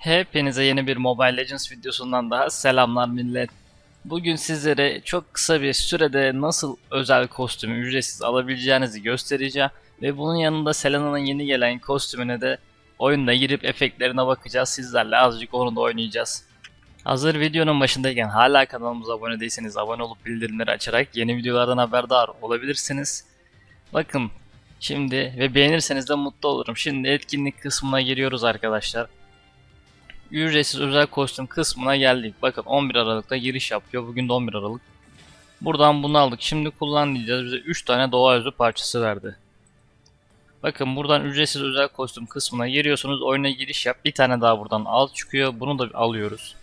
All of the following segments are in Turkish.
Hepinize yeni bir Mobile Legends videosundan daha selamlar millet. Bugün sizlere çok kısa bir sürede nasıl özel kostümü ücretsiz alabileceğinizi göstereceğim. Ve bunun yanında Selena'nın yeni gelen kostümüne de oyunda girip efektlerine bakacağız. Sizlerle azıcık onu da oynayacağız. Hazır videonun başındayken hala kanalımıza abone değilseniz abone olup bildirimleri açarak yeni videolardan haberdar olabilirsiniz. Bakın şimdi ve beğenirseniz de mutlu olurum. Şimdi etkinlik kısmına giriyoruz arkadaşlar ücretsiz özel kostüm kısmına geldik. Bakın 11 Aralık'ta giriş yapıyor. Bugün de 11 Aralık. Buradan bunu aldık. Şimdi kullan diyeceğiz. Bize 3 tane doğa özü parçası verdi. Bakın buradan ücretsiz özel kostüm kısmına giriyorsunuz. Oyuna giriş yap. Bir tane daha buradan al çıkıyor. Bunu da alıyoruz.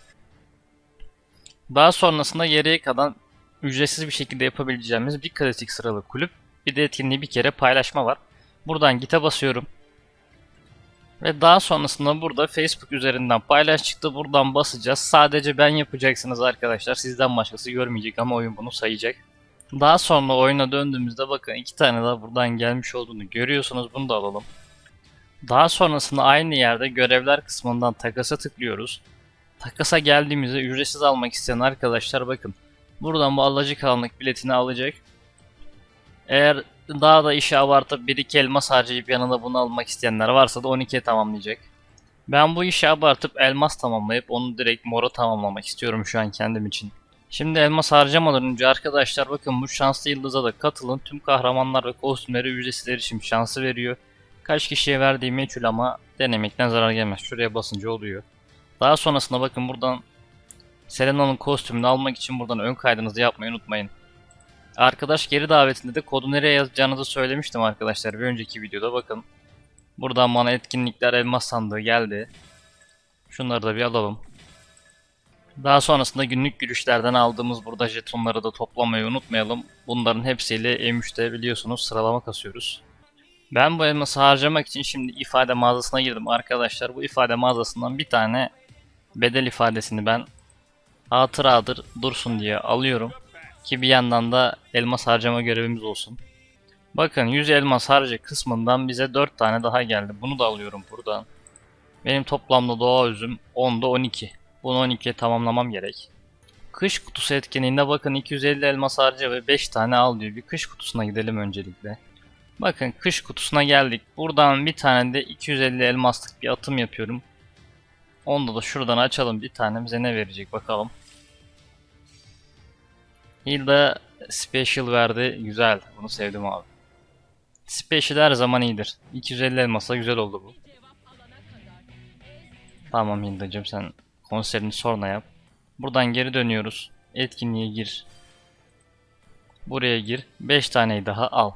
Daha sonrasında geriye kalan ücretsiz bir şekilde yapabileceğimiz bir klasik sıralı kulüp. Bir de etkinliği bir kere paylaşma var. Buradan git'e basıyorum. Ve daha sonrasında burada Facebook üzerinden paylaş çıktı. Buradan basacağız. Sadece ben yapacaksınız arkadaşlar. Sizden başkası görmeyecek ama oyun bunu sayacak. Daha sonra oyuna döndüğümüzde bakın iki tane daha buradan gelmiş olduğunu görüyorsunuz. Bunu da alalım. Daha sonrasında aynı yerde görevler kısmından takasa tıklıyoruz. Takasa geldiğimizde ücretsiz almak isteyen arkadaşlar bakın. Buradan bu alıcı kalanlık biletini alacak. Eğer daha da işi abartıp bir iki elmas harcayıp yanında bunu almak isteyenler varsa da 12'ye tamamlayacak. Ben bu işi abartıp elmas tamamlayıp onu direkt mora tamamlamak istiyorum şu an kendim için. Şimdi elmas harcamadan önce arkadaşlar bakın bu şanslı yıldıza da katılın. Tüm kahramanlar ve kostümleri ücretsiz erişim şansı veriyor. Kaç kişiye verdiği meçhul ama denemekten zarar gelmez. Şuraya basınca oluyor. Daha sonrasında bakın buradan Selena'nın kostümünü almak için buradan ön kaydınızı yapmayı unutmayın. Arkadaş geri davetinde de kodu nereye yazacağınızı söylemiştim arkadaşlar bir önceki videoda bakın. Buradan bana etkinlikler elmas sandığı geldi. Şunları da bir alalım. Daha sonrasında günlük gülüşlerden aldığımız burada jetonları da toplamayı unutmayalım. Bunların hepsiyle M3'te biliyorsunuz sıralama kasıyoruz. Ben bu elması harcamak için şimdi ifade mağazasına girdim arkadaşlar. Bu ifade mağazasından bir tane bedel ifadesini ben hatıradır dursun diye alıyorum. Ki bir yandan da elmas harcama görevimiz olsun. Bakın 100 elmas harca kısmından bize 4 tane daha geldi. Bunu da alıyorum buradan. Benim toplamda doğa üzüm 10'da 12. Bunu 12'ye tamamlamam gerek. Kış kutusu etkinliğinde bakın 250 elmas harca ve 5 tane al diyor. Bir kış kutusuna gidelim öncelikle. Bakın kış kutusuna geldik. Buradan bir tane de 250 elmaslık bir atım yapıyorum. Onu da şuradan açalım. Bir tane bize ne verecek bakalım. Hilda Special verdi. Güzel. Bunu sevdim abi. Special her zaman iyidir. 250 elmasla güzel oldu bu. Tamam Hilda'cığım sen konserini sonra yap. Buradan geri dönüyoruz. Etkinliğe gir. Buraya gir. 5 taneyi daha al.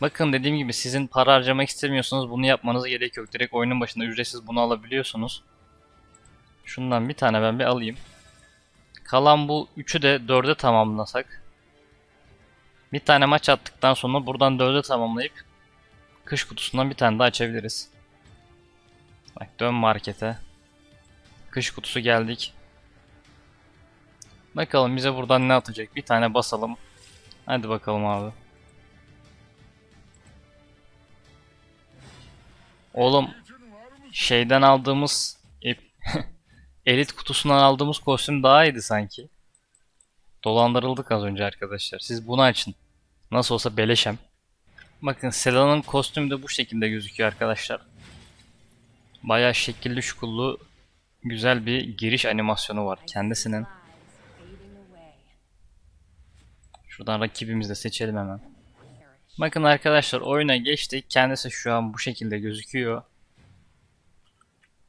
Bakın dediğim gibi sizin para harcamak istemiyorsanız bunu yapmanıza gerek yok. Direkt oyunun başında ücretsiz bunu alabiliyorsunuz. Şundan bir tane ben bir alayım. Kalan bu 3'ü de 4'e tamamlasak. Bir tane maç attıktan sonra buradan 4'e tamamlayıp kış kutusundan bir tane daha açabiliriz. Bak dön markete. Kış kutusu geldik. Bakalım bize buradan ne atacak. Bir tane basalım. Hadi bakalım abi. Oğlum şeyden aldığımız Elit kutusundan aldığımız kostüm daha iyiydi sanki. Dolandırıldık az önce arkadaşlar. Siz bunu açın. Nasıl olsa beleşem. Bakın Selena'nın kostümü de bu şekilde gözüküyor arkadaşlar. Bayağı şekilli şukullu güzel bir giriş animasyonu var kendisinin. Şuradan rakibimizi de seçelim hemen. Bakın arkadaşlar oyuna geçtik. Kendisi şu an bu şekilde gözüküyor.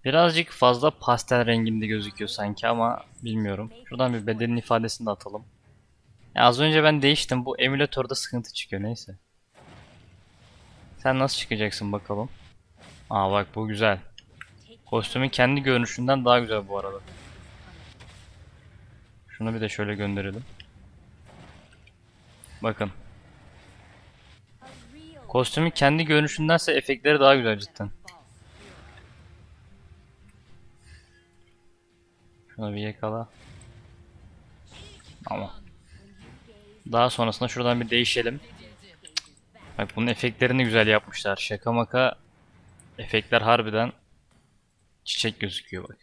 Birazcık fazla pastel renginde gözüküyor sanki ama bilmiyorum. Şuradan bir bedenin ifadesini de atalım. Ya az önce ben değiştim. Bu emülatörde sıkıntı çıkıyor neyse. Sen nasıl çıkacaksın bakalım. Aa bak bu güzel. Kostümün kendi görünüşünden daha güzel bu arada. Şunu bir de şöyle gönderelim. Bakın. Kostümün kendi görünüşündense efektleri daha güzel cidden. Şunu bir yakala. Ama. Daha sonrasında şuradan bir değişelim. Bak bunun efektlerini güzel yapmışlar. Şaka maka efektler harbiden çiçek gözüküyor bak.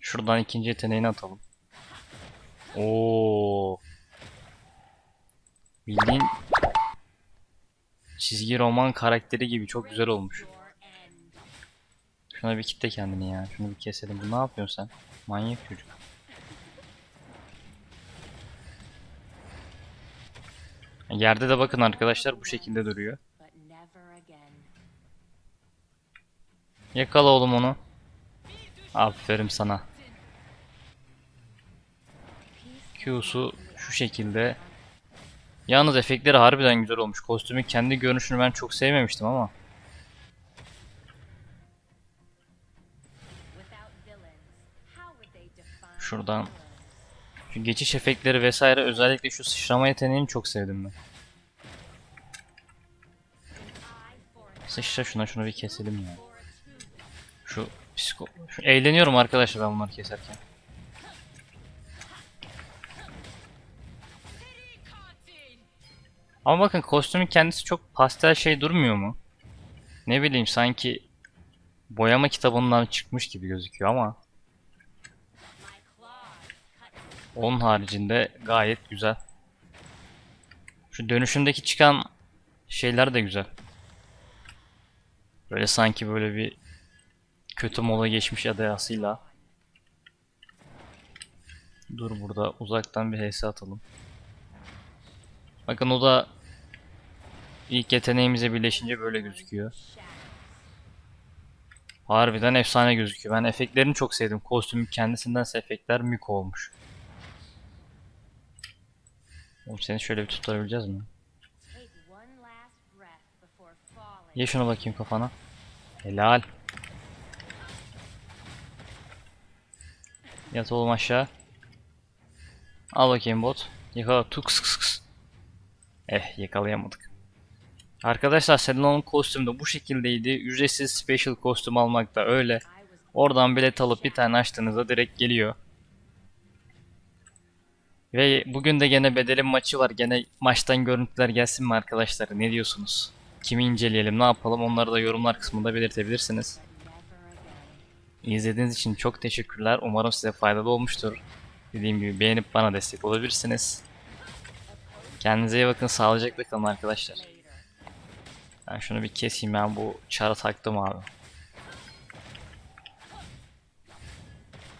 Şuradan ikinci yeteneğini atalım. Oo. Bildiğin çizgi roman karakteri gibi çok güzel olmuş. Şuna bir kitle kendini ya. Şunu bir keselim. Bu ne yapıyorsun sen? Manyak çocuk. Yerde de bakın arkadaşlar bu şekilde duruyor. Yakala oğlum onu. Aferin sana. Q'su şu şekilde. Yalnız efektleri harbiden güzel olmuş. Kostümün kendi görünüşünü ben çok sevmemiştim ama. Şuradan. Şu geçiş efektleri vesaire özellikle şu sıçrama yeteneğini çok sevdim ben. Sıçra şuna şunu bir keselim ya. Şu psiko... Şu eğleniyorum arkadaşlar ben bunları keserken. Ama bakın kostümün kendisi çok pastel şey durmuyor mu? Ne bileyim sanki boyama kitabından çıkmış gibi gözüküyor ama onun haricinde gayet güzel. Şu dönüşümdeki çıkan şeyler de güzel. Böyle sanki böyle bir kötü moda geçmiş adayasıyla. Dur burada uzaktan bir HS atalım. Bakın o da ilk yeteneğimize birleşince böyle gözüküyor. Harbiden efsane gözüküyor. Ben efektlerini çok sevdim. Kostümün kendisindense efektler mük olmuş. Oğlum seni şöyle bir tutabileceğiz mi? Ye şunu bakayım kafana. Helal. Yat oğlum aşağı. Al bakayım bot. Yakala. Tuk kıs kıs. Eh yakalayamadık. Arkadaşlar Selena'nın kostümü de bu şekildeydi. Ücretsiz special kostüm almak da öyle. Oradan bilet alıp bir tane açtığınızda direkt geliyor. Ve bugün de gene bedelin maçı var. Gene maçtan görüntüler gelsin mi arkadaşlar? Ne diyorsunuz? Kimi inceleyelim, ne yapalım? Onları da yorumlar kısmında belirtebilirsiniz. İzlediğiniz için çok teşekkürler. Umarım size faydalı olmuştur. Dediğim gibi beğenip bana destek olabilirsiniz. Kendinize iyi bakın. Sağlıcakla kalın arkadaşlar. Ben şunu bir keseyim. Ben bu çara taktım abi.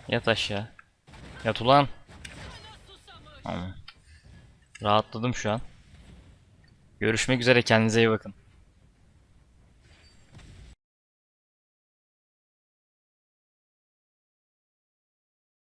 Yat aşağı. Yat ulan. Tamam. Rahatladım şu an. Görüşmek üzere. Kendinize iyi bakın.